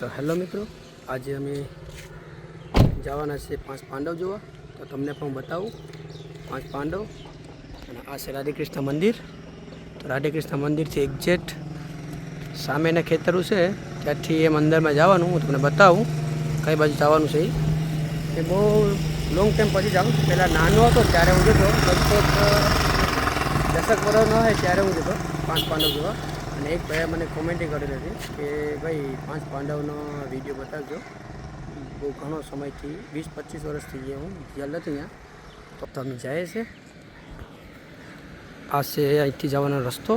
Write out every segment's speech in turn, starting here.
તો હેલો મિત્રો, આજે અમે જવાના છે પાંચ પાંડવ જોવા. તો તમને પણ બતાવું પાંચ પાંડવ અને આ છે રાધેકૃષ્ણ મંદિર. તો રાધેકૃષ્ણ મંદિરથી એક્ઝેક્ટ સામેના ખેતરું છે, ત્યાંથી એમ અંદરમાં જવાનું, હું તમને બતાવું કઈ બાજુ જવાનું છે એ. બહુ લોંગ ટાઈમ પછી જાઉં પહેલાં નાનો હતો ત્યારે હું જતો, લગભગ દસક ન હોય ત્યારે હું જતો, પાંચ પાંડવ જોવા. અને એક ભાઈએ મને કોમેન્ટ કરેલી હતી કે, ભાઈ, પાંચ પાંડવનો વીડિયો બતાવજો. બહુ ઘણો સમયથી, વીસ પચીસ વર્ષથી ગયા હું, જ્યાં નથી અહીંયા તો તમે જાય છે. આ છે અહીંથી જવાનો રસ્તો.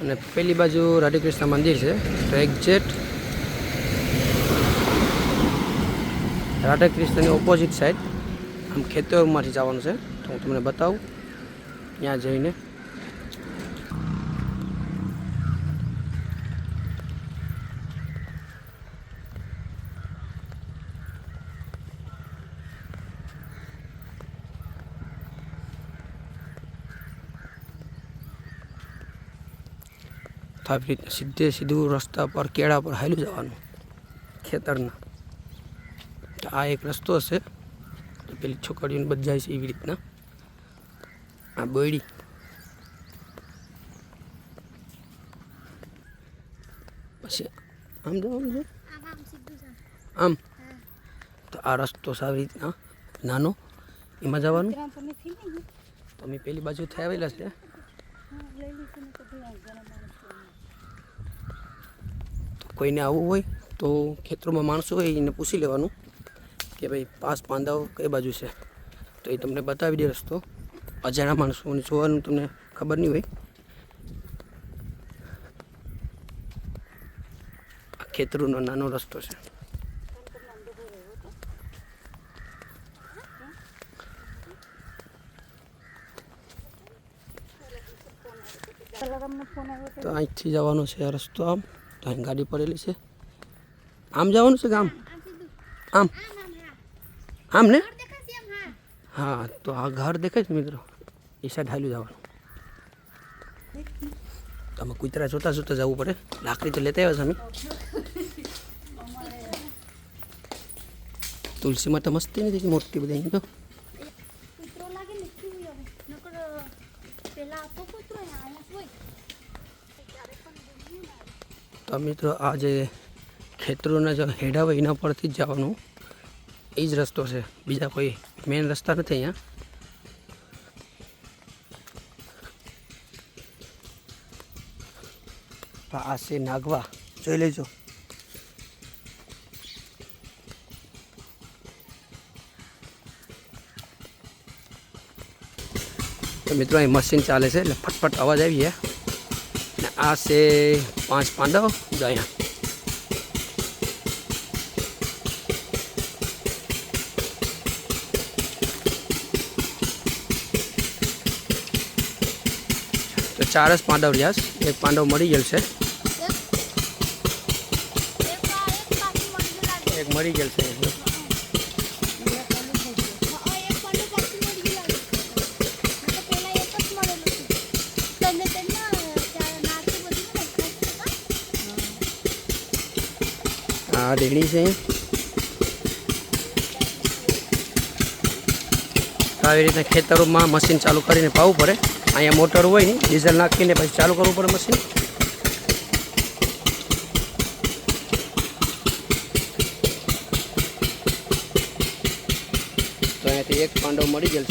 અને પેલી બાજુ રાધેકૃષ્ણ મંદિર છે. તો એક્ઝેક્ટ રાધાકૃષ્ણની ઓપોઝિટ સાઈડ આમ ખેતરમાંથી જવાનું છે. તો હું તમને બતાવું. ત્યાં જઈને તો આવી રીતે સીધે સીધું રસ્તા પર કેળા પર હાલ્યું જવાનું, ખેતરના. આ એક રસ્તો હશે પેલી છોકરીઓને બધાય છે એવી રીતના. આ બોયડી. પછી આમ જવાનું આમ. તો આ રસ્તો આવી રીતના. નાનો. એમાં જવાનું? તો અમે પેલી બાજુથી આવેલા છે હા લઈ લીધું ને તો ભાઈ ઘણા માણસ તો કોઈને આવવું હોય તો ખેતરોમાં માણસો હોય એને પૂછી લેવાનું કે ભાઈ પાસ પાંદાઓ કઈ બાજુ છે. તો એ તમને બતાવી દે રસ્તો. અજાણા માણસોને જોવાનું તમને ખબર નહીં હોય. આ ખેતરોનો નાનો રસ્તો છે. તો અહીંથી જવાનો છે આ રસ્તો આમ. તો અહીં ગાડી પડેલી છે. આમ જવાનું છે કે આમ. આમ ને? હા, તો આ ઘર દેખાય છે મિત્રો. એ સાઈડ હાલ્યું જવાનું. તમે કૂતરા જોતા જોતા જવું પડે. લાકડી તો લેતા આવ્યા છે અમે. તુલસી માતા મસ્તી નથી, મોટી બધી અહીં તો કૂતરો લાગે ને કેવું હવે નકર પેલા તો કૂતરો ને આયા હોય ત્યારે પણ બોલ્યું ને તો મિત્રો આ જે ખેતરોના જે હેડા હોય એના પરથી જ જવાનું. એ જ રસ્તો છે. બીજા કોઈ મેન રસ્તા નથી અહીંયા. તો આ છે નાગવા. જોઈ લેજો. તો મિત્રો, અહીં મશીન ચાલે છે એટલે ફટફટ અવાજ આવી જાય. ને આ છે પાંચ પાંડવ જો તો ચાર જ પાંડવ રહ્યા એક પાંડવ મળી ગયેલ છે એક મળી ગયેલ છે આ રેડી છે. આવી રીતે ખેતરોમાં મશીન ચાલુ કરીને પાવું પડે અહીંયા મોટર હોય ને ડીઝલ નાખીને પછી ચાલુ કરવું પડે મશીન તો અહીંયાથી એક પાંડવ મળી ગયેલ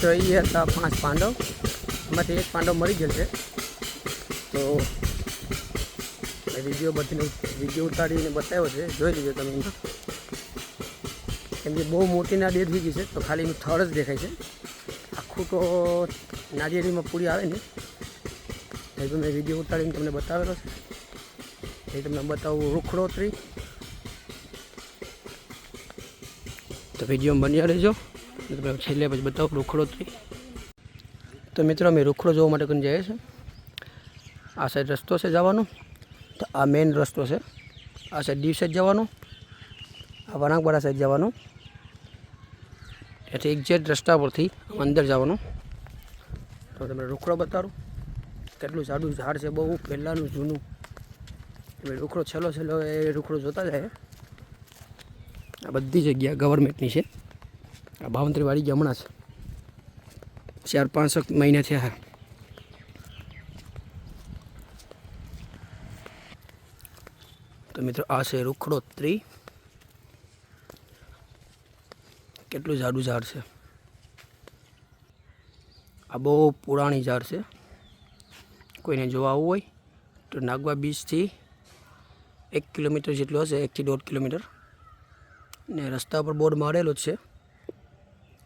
મિત્રો એ હતા પાંચ પાંડવ. એમાંથી એક પાંડવ મરી ગયેલ છે. તો વીડિયો બધીને વીડિયો ઉતારીને બતાવ્યો છે. જોઈ લીધો તમે. કેમ કે બહુ મોટી નાળિયેર થઈ ગઈ છે, તો ખાલી એનું થડ જ દેખાય છે. આખું તો નાળિયેરીમાં પૂરી આવે ને. એ તો મેં વીડિયો ઉતારીને તમને બતાવેલો છે. એ તમને બતાવું રૂખડોતરી. તો વિડીયોમાં બન્યા રહેજો. તમને છેલ્લે પછી બતાવો રૂખડો તો મિત્રો, અમે રૂખડો જોવા માટે કરીને જઈએ છીએ આ સાઈડ રસ્તો છે જવાનો. તો આ મેઇન રસ્તો છે. આ સાઈડ દીવ સાઈડ જવાનો. આ વણાકવાડા સાઈડ જવાનું. એટલે એક્ઝેક્ટ રસ્તા પરથી અંદર જવાનું. તો તમને રૂખડો બતાડું કેટલું જાડું ઝાડ છે, બહુ પહેલાંનું જૂનું. એટલે રૂખડો છેલ્લો છેલ્લો એ રૂખડો જોતા જાય આ બધી જગ્યા ગવર્મેન્ટની છે. આ બાવંત્રી વાળી જ હમણાં છે. ચાર પાંચક મહિના થયા તો મિત્રો આ છે રૂખડો ત્રી કેટલું જાડું ઝાડ છે? આ બહુ પુરાણી ઝાડ છે. કોઈને જોવા આવવું હોય તો નાગવા બીચથી એક કિલોમીટર જેટલું હશે એકથી દોઢ કિલોમીટર. ને રસ્તા પર બોર્ડ મારેલો જ છે.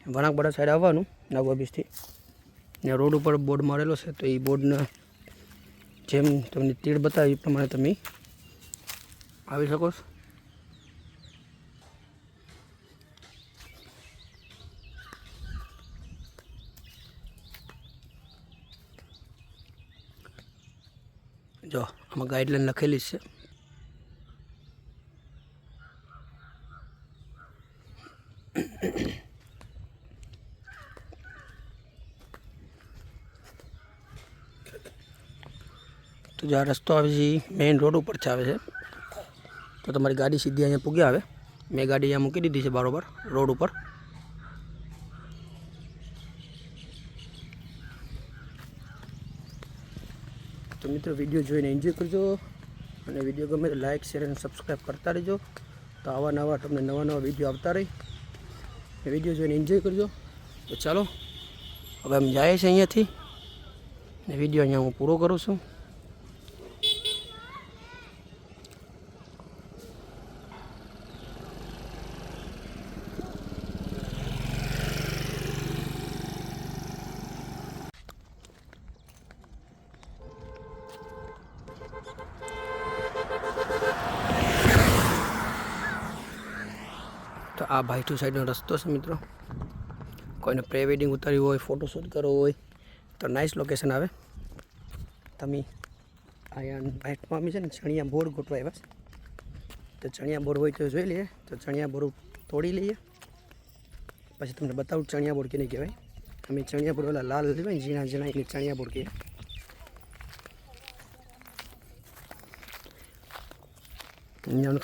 વણાકબાડા સાઈડ આવવાનું નાગવા બીચથી ને રોડ ઉપર બોર્ડ મારેલો છે, તો એ બોર્ડને જેમ તમને તીડ બતાવી પ્રમાણે તમે આવી શકો છો. જો, આમાં ગાઈડલાઈન લખેલી છે. તો જે આ રસ્તો આવે છે મેઇન રોડ ઉપરથી આવે છે. તો તમારી ગાડી સીધી અહીંયા પૂગી આવે. મેં ગાડી અહીંયા મૂકી દીધી છે બરાબર રોડ ઉપર. તો મિત્રો વીડિયો જોઈને એન્જોય કરજો અને વીડિયો ગમે તો લાઇક શેર અને સબસ્ક્રાઈબ કરતા રહેજો. તો આવા નવા, તમને નવા નવા વીડિયો આવતા રહી. વીડિયો જોઈને એન્જોય કરજો. તો ચાલો, હવે અમે જાય છે અહીંયાથી. ને વીડિયો અહીંયા હું પૂરો કરું છું. આ ભાઈ ટુ સાઈડનો રસ્તો છે મિત્રો. કોઈને પ્રે વેડિંગ ઉતાર્યું હોય ફોટોશૂટ કરવો હોય, તો નાઇસ લોકેશન આવે. તમે અહીંયા ભાઈટમાં અમે છે ને, ચણિયા બોર ગોઠવા આવ્યા છે. તો ચણિયા બોર હોય તો જોઈ લઈએ. તો ચણિયા બોર તોડી લઈએ. પછી તમને બતાવું ચણિયા બોર કેને કહેવાય. અમે ચણિયા બોર ઓલા લાલ લેવાય ઝીણા ઝીણા એને ચણિયા બોર કહીએ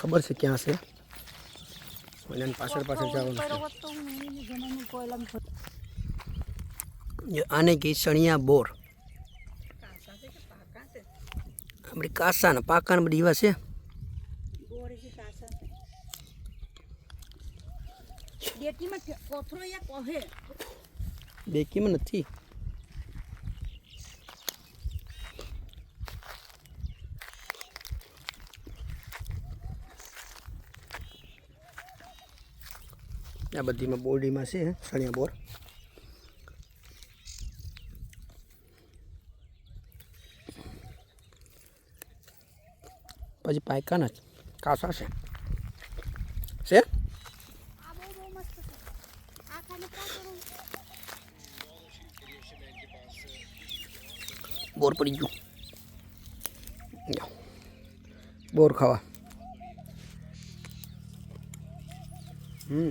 ખબર છે ક્યાં છે? અને પાછળ પાછળ જવાનું છે આને કહે સણિયા બોર આપણી કાસા ને પાકા ને બધી એવા છે ડેટીમાં કોથરો યા કહે બે કેમ નથી આ બધીમાં બોડીમાં છે ચણિયા બોર પછી પાયકાના જ કાસા છે છે આ બહુ બહુ મસ્ત છે આ ખાલી ક્યાં કરું બોર પડી ગયું લ્યો. બોર ખાવા હમ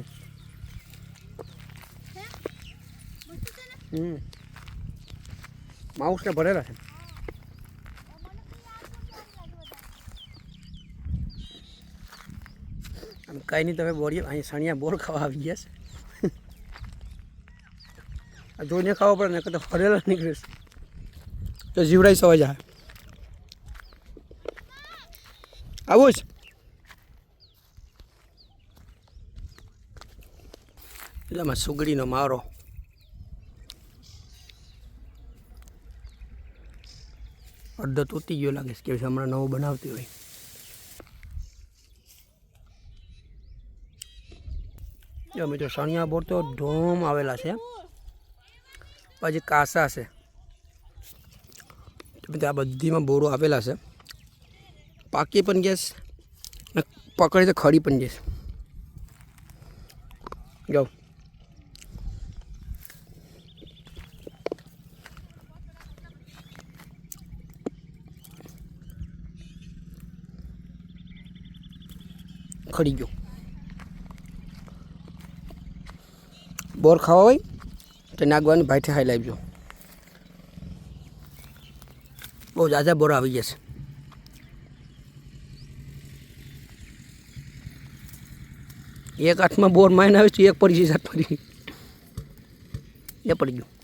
માઉસને ભરેલા છે. આમ કાંઈ નહીં, તમે બોરી અહીં સણિયા બોર ખાવા આવી ગયા છે. આ જોઈને ખાવા પડે ને કદાચ ફરેલા નીકળે છે. તો જીવડાઈ સવાઈ જાય. આવું જ. એટલે સુગડીનો મારો. અડધો તૂટી ગયો લાગે છે, કે હમણાં નવો બનાવતી હોય. જો મિત્રો, સણિયા બોર તો ધૂમ આવેલા છે. પછી કાસા છે. બધા આ બધીમાં બોરો આવેલા છે. પાકી પણ ગેસ પકડી તો ખડી પણ ગેસ. જાઓ ખડી ગયો. બોર ખાવા હોય તો નાગવાની ભાઈથી હાઈ લાવજો. બહુ જાજા બોર આવી જશે. એક હાથમાં બોર માઈને આવે છે, એક પડી સાત પડી એ પડી ગયું.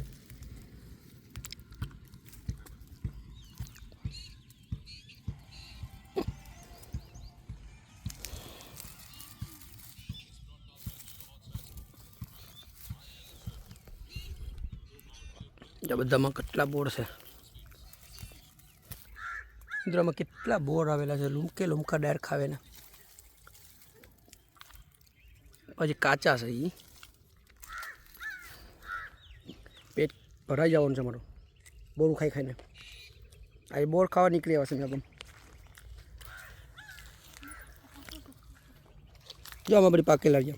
બધામાં કેટલા બોર છે? મિત્રોમાં કેટલા બોર આવેલા છે? લૂમકે લૂમકા ડાયર ખાવે ને. પછી કાચા છે એ પેટ ભરાઈ જવાનું છે મારું. બોરું ખાઈ ખાઈને. આ બોર ખાવા નીકળી આવશે મેં જો આમાં બધી પાકેલા છે